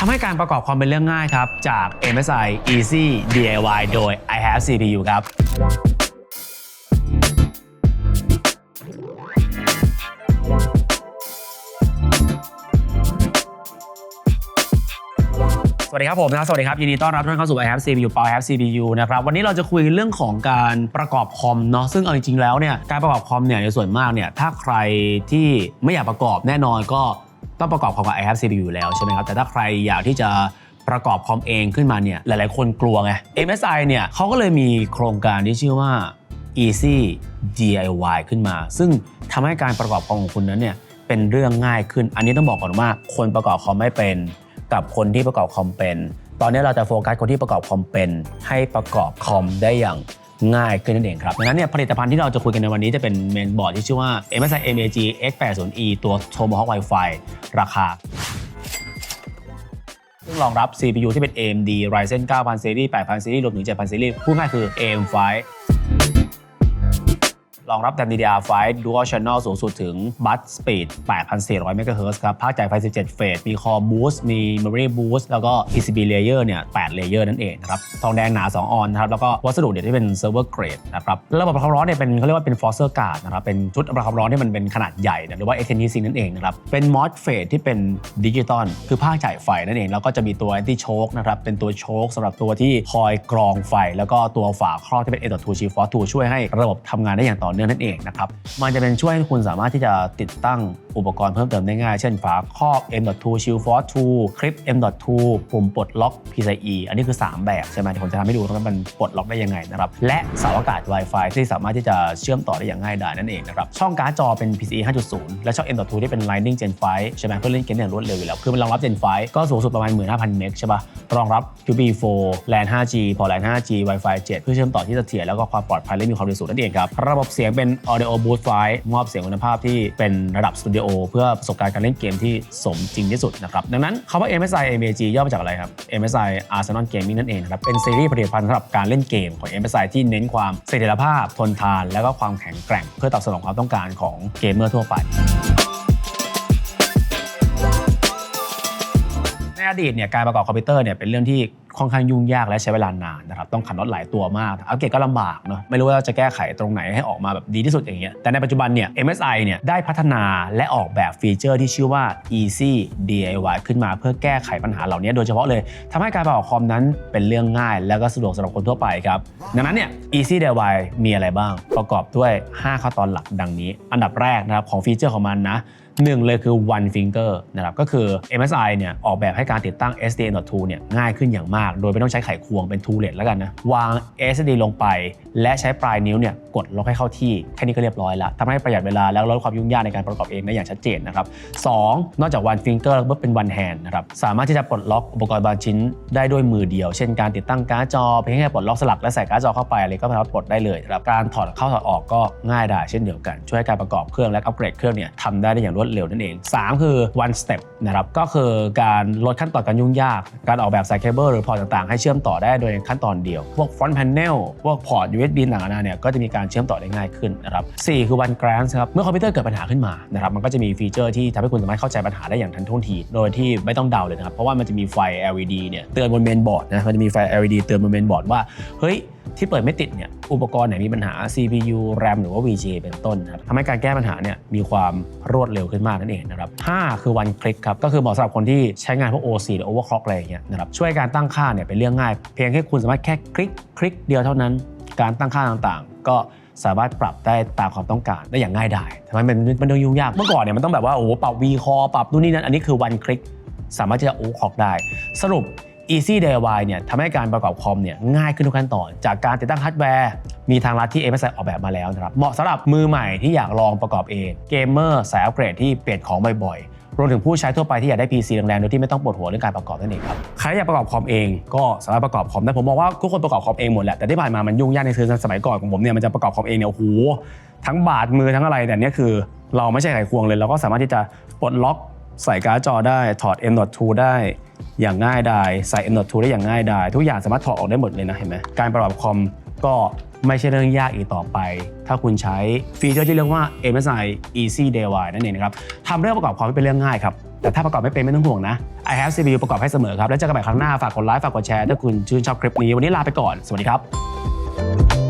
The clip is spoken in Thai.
ทำให้การประกอบความเป็นเรื่องง่ายครับ จาก MSI Easy DIY โดย I have CPU ครับสวัสดีครับผมนะสวัสดีครับ ยินดีต้อนรับทุกท่านเข้าสู่ I have CPU ป I have CPU นะครับวันนี้เราจะคุยเรื่องของการประกอบคอมเนาะซึ่งเอาจริงๆแล้วเนี่ยการประกอบคอมเนี่ยในส่วนมากเนี่ยถ้าใครที่ไม่อยากประกอบแน่นอนก็ ต้องประกอบคอมกับ I have CPU อยู่แล้วใช่ไหมครับ แต่ถ้าใครอยากที่จะประกอบคอมเองขึ้นมาเนี่ยหลายๆ คนกลัวไง MSI เนี่ยเขาก็เลยมีโครงการที่ชื่อว่า Easy DIY ขึ้นมา ซึ่งทำให้การประกอบคอมของคุณนั้นเนี่ยเป็นเรื่องง่ายขึ้น อันนี้ต้องบอกก่อนว่าคนประกอบคอมไม่เป็น กับคนที่ประกอบคอมเป็น ตอนนี้เราจะโฟกัสคนที่ประกอบคอมเป็น ให้ประกอบคอมได้อย่าง ง่ายขึ้นนั่นเองครับดังนั้นเนี่ยผลิตภัณฑ์ที่เราจะคุยกันในวันนี้จะเป็นเมนบอร์ดที่ชื่อว่า MSI MAG X80e ตัว Tomahawk Wi-Fi ราคา ซึ่งรองรับ CPU ที่เป็น AMD Ryzen 9000 Series 8000 Series รวมถึง7000 Series พูดง่ายคือ AM5 รองรับ DDR5 Dual Channel สูงสุดถึง Bus Speed 8,400 MHz ครับ ภาคจ่ายไฟ 17 เฟส มี Core Boost มี Memory Boost แล้วก็ PCB Layer เนี่ย 8 Layer นั่นเองนะครับ ทองแดงหนา 2 ออนนะครับ แล้วก็วัสดุเนี่ยที่เป็น Server Grade นะครับ ระบบประคับร้อนเนี่ยเป็นเขาเรียกว่าเป็น Forcer Guard นะครับ เป็นชุดประคับร้อนที่มันเป็นขนาดใหญ่ หรือว่า SNEC นั่นเองนะครับ เป็น MOSFET ที่เป็นดิจิตอล คือภาคจ่ายไฟนั่นเอง แล้วก็จะมีตัว Anti Choke นะครับ เป็นตัวโชคสำหรับตัวที่คอยกรองไฟ แล้วก็ตัวฝาครอบที่เป็น A.2 Shield Force 2ช่วยให้ระบบทำงานได้อย่างต่อเนื่องนั่นเองนะครับ มันจะเป็นช่วยให้คุณสามารถที่จะติดตั้ง อุปกรณ์เพิ่มเติมได้ง่าย เช่นฝาครอบ M.2 Shield Force 2 คลิป M.2 ปุ่มปลดล็อก PCIe อันนี้คือ 3 แบบใช่ไหมเดี๋ยวผมจะทำให้ดูว่ามันปลดล็อกได้ยังไงนะครับและเสาอากาศ Wi-Fi ที่สามารถที่จะเชื่อมต่อได้อย่างง่ายดายนั่นเองนะครับช่องการ์ดจอเป็น PCIe 5.0 และช่อง M.2 ที่เป็น Lightning Gen 5ใช่ไหมเพื่อเล่นเกมอย่างรวดเร็วอยู่แล้วคือมันรองรับ Gen 5ก็สูงสุดประมาณ 15,000เมกใช่ปะรองรับ USB4 LAN 5G พอ LAN 5G Wi-Fi 7 เพื่อเชื่อมต่อที่เสถียรแล้วก็ความปลอดภัยและมีความเร็วสูงนั่นเองครับระบบเสียงเป็น Audio Boost 5มอบเสียงคุณภาพที่เป็นระดับสตูดิโอเพื่อประสบการณ์การเล่นเกมที่สมจริงที่สุดนะครับ ดังนั้นคำว่า MSI MAG ย่อมาจากอะไรครับ MSI Arsenal Gaming นั่นเองนะครับ เป็นซีรีส์ผลิตภัณฑ์สำหรับการเล่นเกมของ MSI ที่เน้นความเสถียรภาพ ทนทาน และก็ความแข็งแกร่ง เพื่อตอบสนองความต้องการของเกมเมอร์ทั่วไปในอดีตเนี่ยการประกอบคอมพิวเตอร์เนี่ยเป็นเรื่องที่ค่อนข้างยุ่งยากและใช้เวลานานนะครับต้องขันน็อตหลายตัวมากอัปเกรดก็ลำบากเนาะไม่รู้ว่าจะแก้ไขตรงไหนให้ออกมาแบบดีที่สุดอย่างเงี้ยแต่ในปัจจุบันเนี่ย MSI เนี่ยได้พัฒนาและออกแบบฟีเจอร์ที่ชื่อว่า Easy DIY ขึ้นมาเพื่อแก้ไขปัญหาเหล่านี้โดยเฉพาะเลยทำให้การประกอบคอมนั้นเป็นเรื่องง่าย และก็สะดวกสำหรับคนทั่วไปครับดังนั้นเนี่ย Easy DIY มีอะไรบ้าง ประกอบด้วย 5ข้อตอนหลักดังนี้ อันดับแรกนะครับของฟีเจอร์ของมันนะหนึ่งเลยคือ one finger นะครับก็คือ MSI เนี่ยออกแบบให้การติดตั้ง SDN.2 เนี่ยง่ายขึ้นอย่างมากโดยไม่ต้องใช้ไขควงเป็น two led แล้วกันนะ วาง SD ลงไป และใช้ปลายนิ้วเนี่ยกดล็อกให้เข้าที่ แค่นี้ก็เรียบร้อยล้วทำให้ประหยัดเวลาแล้วลดความยุ่งยากในการประกอบเองได้อย่างชัดเจนนะครับสองนอกจาก one finger แล้วก็เป็น one hand นะครับ สามารถที่จะปลดล็อกอุปกรณ์บางชิ้นได้ด้วยมือเดียว เช่นการติดตั้งการ์ดจอเพียงแค่ปลดล็อกสลักและใส่การ์ดจอเข้าไปอะไรก็สามารถปลดได้เลยครับการถอดเข้าถอดออกก็ง่ายได้เช่นเดียวกัน ช่วยให้การประกอบเครื่องและอัปเกรดเครื่องเนี่ยทำได้ได้อย่างรวดเร็วนั่นเอง 3 คือ one step นะครับก็คือการลดขั้นตอนการยุ่งยาก การออกแบบสายเคเบิลหรือพอร์ตต่างๆ ให้เชื่อมต่อได้โดยขั้นตอนเดียว พวกฟอนต์แพนเนลพวกพอร์ต USB ต่างๆเนี่ยก็จะมีการเชื่อมต่อได้ง่ายขึ้นนะครับสี่คือ one glance ครับเมื่อคอมพิวเตอร์เกิดปัญหาขึ้นมานะครับมันก็จะมีฟีเจอร์ที่ทำให้คุณสามารถเข้าใจปัญหาได้อย่างทันท่วงที โดยที่ไม่ต้องเดาเลยนะครับเพราะว่ามันจะมีไฟ LED เนี่ยเตือนบนเมนบอร์ดนะมันจะมีไฟ LED เตือนบนเมนบอร์ดว่าเฮ้ย ที่เปิดไม่ติดเนี่ยอุปกรณ์ไหนมีปัญหา CPU RAM หรือว่า VGA เป็นต้นครับทำให้การแก้ปัญหาเนี่ยมีความรวดเร็วขึ้นมากนั่นเองนะครับ5คือ one click ครับก็คือเหมาะสำหรับคนที่ใช้งานพวก OC หรือ overclock อะไรอย่างเงี้ยนะครับช่วยการตั้งค่าเนี่ยเป็นเรื่องง่าย เพียงแค่คุณสามารถแค่คลิกคลิกเดียวเท่านั้น การตั้งค่าต่างๆ ก็สามารถปรับได้ตามความต้องการได้อย่างง่ายดายทำไมมันมันต้องยุ่งยากเมื่อก่อนเนี่ยมันต้องแบบว่าโอ้ปรับ V core ปรับนู่นนี่นั่นอันนี้คือ one click สามารถจะ overclock ได้ สรุป Easy DIY เนี่ยทำให้การประกอบคอมเนี่ยง่ายขึ้นทุกขั้นตอน จากการติดตั้งฮาร์ดแวร์ มีทางลัดที่ MSI ออกแบบมาแล้วนะครับ เหมาะสำหรับมือใหม่ที่อยากลองประกอบเองเกมเมอร์สายอัปเกรดที่เปลี่ยนของบ่อยๆรวมถึงผู้ใช้ทั่วไปที่อยากได้ PC แรงๆโดยที่ไม่ต้องปวดหัวเรื่องการประกอบนั่นเองครับ ใครอยากประกอบคอมเองก็สามารถประกอบคอมได้ผมมองว่าทุกคนประกอบคอมเองหมดแหละ แต่ที่ผ่านมามันยุ่งยากในคือสมัยก่อนของผมเนี่ยมันจะประกอบคอมเองเนี่ยโอ้โหทั้งบาดมือทั้งอะไรแต่เนี้ยคือ เราไม่ใช่ไขควงเลยเราก็สามารถที่จะปลดล็อกใส่การ์ดจอได้ถอด M.2 ได้ อย่างง่ายดายใส่ M.2 ได้อย่างง่ายดายทุกอย่างสามารถถอดออกได้หมดเลยนะเห็นไหมการประกอบคอมก็ไม่ใช่เรื่องยากอีกต่อไป ถ้าคุณใช้ฟีเจอร์ที่เรียกว่า MSI Easy DIY นั่นเองนะครับทำเรื่องประกอบคอมเป็นเรื่องง่ายครับ แต่ถ้าประกอบไม่เป็นไม่ต้องห่วงนะ I have CPU ประกอบให้เสมอครับ แล้วเจอกันใหม่ครั้งหน้า ฝากกดไลค์ ฝากกดแชร์ ถ้าคุณชื่นชอบคลิปนี้ วันนี้ลาไปก่อน สวัสดีครับ